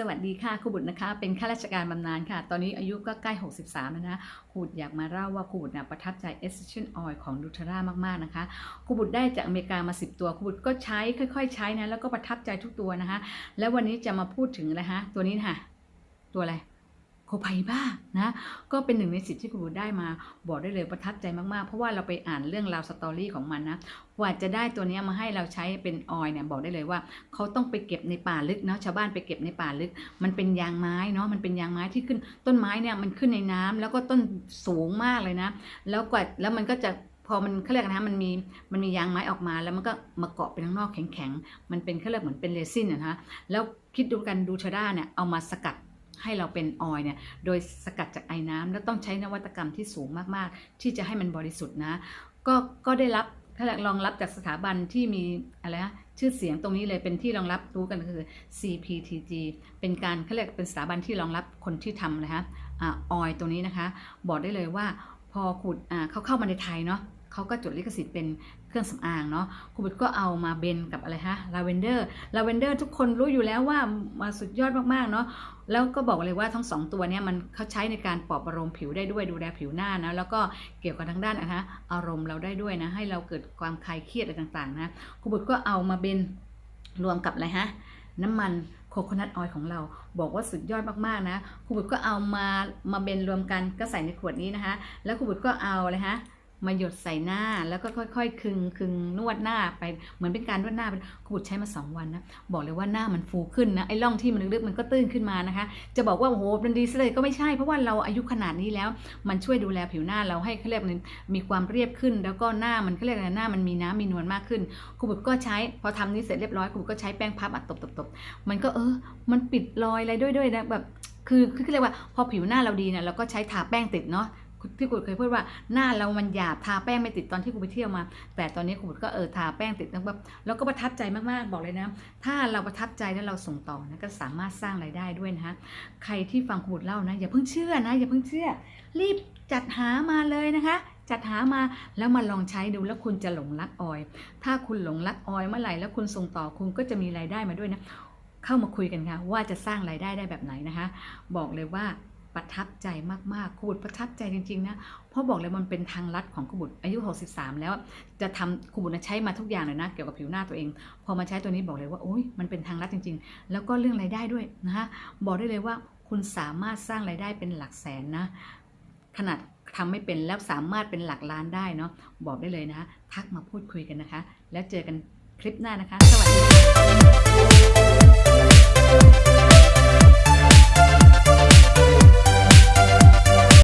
สวัสดีค่ะครูบุตรนะคะ เป็นข้าราชการบำนาญค่ะ ตอนนี้อายุก็ใกล้ 63 แล้วนะครูบุตรอยากมาเล่าว่าครูบุตรนะประทับใจ Essential Oil ของดูทารามากๆนะคะครูบุตรได้จากอเมริกามา 10 ตัวครูบุตรก็ใช้ค่อย ๆ ใช้นะแล้วก็ประทับใจทุกตัวนะคะ แล้ววันนี้จะมาพูดถึงอะไรฮะตัวนี้ค่ะ ตัวอะไร โคไพบ้านะก็เป็นหนึ่งในสิทธิ์ที่ครูบุได้มาบอกได้เลยประทับใจมากๆ เพราะว่าเราไปอ่านเรื่องราวสตอรี่ของมันนะกว่าจะได้ตัวนี้มาให้เราใช้เป็นออยเนี่ยบอกได้เลยว่าเขาต้องไปเก็บในป่าลึกเนาะชาวบ้านไปเก็บในป่าลึก มันเป็นยางไม้เนาะมันเป็นยางไม้ที่ขึ้น ต้นไม้เนี่ยมันขึ้นในน้ำแล้วก็ต้นสูงมากเลยนะ แล้วกว่าแล้วมันก็จะพอมันเขาเรียกนะมันมีมันมียางไม้ออกมาแล้วมันก็มาเกาะเป็นข้างนอกแข็งๆมันเป็นเขาเรียกเหมือนเป็นเรซินนะฮะแล้วคิดดูกันดูชาด้าเนี่ยเอามาสกัด ให้เราเป็นออยเนี่ยโดยสกัดจากไอ้น้ำแล้วต้องใช้นวัตกรรมที่สูงมากๆ ที่จะให้มันบริสุทธิ์นะก็ก็ได้รับถ้ารองรับจากสถาบันที่มีอะไรนะชื่อเสียงตรงนี้เลยเป็นที่รองรับรู้กันคือ CPTG เป็นการเขาเรียกเป็นสถาบันที่รองรับคนที่ทำนะคะออยตรงนี้นะคะ บอกได้เลยว่าพอขุดอ่าเขาเข้ามาในไทยเนาะ เขาก็จดลิขสิทธิ์เป็นเครื่องสำอางเนาะคุณบุตรก็เอามาเบนกับอะไรฮะลาเวนเดอร์ลาเวนเดอร์ทุกคนรู้อยู่แล้วว่ามาสุดยอดมากๆเนาะแล้วก็บอกเลยว่าทั้งสองตัวเนี้มันเขาใช้ในการปลอบประโลมผิวได้ด้วยดูแลผิวหน้านะแล้วก็เกี่ยวกับทางด้านนะคะอารมณ์เราได้ด้วยนะให้เราเกิดความคลายเครียดอะไรต่างๆนะครูบุตรก็เอามาเป็นรวมกับอะไรฮะน้ำมันโคโคนัทออยล์ของเราบอกว่าสุดยอดมากๆนะครูบุตรก็เอามามาเบนรวมกันก็ใส่ในขวดนี้นะคะ แล้วครูบุตรก็เอาเลยฮะ มาหยดใส่หน้าแล้วก็ค่อยๆคึงคึงนวดหน้าไปเหมือนเป็นการนวดหน้าเป็นครูบุตรใช้มาสองวันนะบอกเลยว่าหน้ามันฟูขึ้นนะไอ้ร่องที่มันลึกๆมันก็ตื้นขึ้นมานะคะ จะบอกว่าโอ้โหมันดีซะเลยก็ไม่ใช่เพราะว่าเราอายุขนาดนี้แล้ว มันช่วยดูแลผิวหน้าเราให้เขาเรียกมันมีความเรียบขึ้น แล้วก็หน้ามันเขาเรียกอะไรหน้ามันมีน้ำมีนวลมากขึ้นครูบุตรก็ใช้พอทำนี้เสร็จเรียบร้อยครูบุตรก็ใช้แป้งพับอัดตบๆๆมันก็เออ มันปิดรอยอะไรด้วยด้วยนะแบบคือคือเรียกว่าพอผิวหน้าเราดีเนี่ยเราก็ใช้ทาแป้งติดเนาะ ที่คุณเคยพูดว่าหน้าเรามันหยาบทาแป้งไม่ติดตอนที่คุณไปเที่ยวมา แต่ตอนนี้คุณก็เออทาแป้งติดแล้วแบบแล้วก็ประทับใจมากๆบอกเลยนะ ถ้าเราประทับใจแล้วเราส่งต่อนะก็สามารถสร้างรายได้ด้วยนะคะใครที่ฟังคุณเล่านะอย่าเพิ่งเชื่อนะอย่าเพิ่งเชื่อ รีบจัดหามาเลยนะคะจัดหามาแล้วมาลองใช้ดูแล้วคุณจะหลงรักออย ถ้าคุณหลงรักออยเมื่อไหร่แล้วคุณส่งต่อคุณก็จะมีรายได้มาด้วยนะ เข้ามาคุยกันค่ะว่าจะสร้างรายได้ได้แบบไหนนะคะ บอกเลยว่า ประทับใจมากๆครูบุตรประทับใจจริงๆนะเพราะบอกเลยมันเป็นทางลัดของครูบุตรอายุ 63 แล้วจะทำครูบุตรใช้มาทุกอย่างเลยนะเกี่ยวกับผิวหน้าตัวเอง พอมาใช้ตัวนี้บอกเลยว่าโอ้ยมันเป็นทางลัดจริง ๆ แล้วก็เรื่องรายได้ด้วยนะคะบอกได้เลยว่าคุณสามารถสร้างรายได้เป็นหลักแสนนะขนาดทำไม่เป็นแล้วสามารถเป็นหลักล้านได้เนาะบอกได้เลยนะคะทักมาพูดคุยกันนะคะ แล้วเจอกันคลิปหน้านะคะ สวัสดี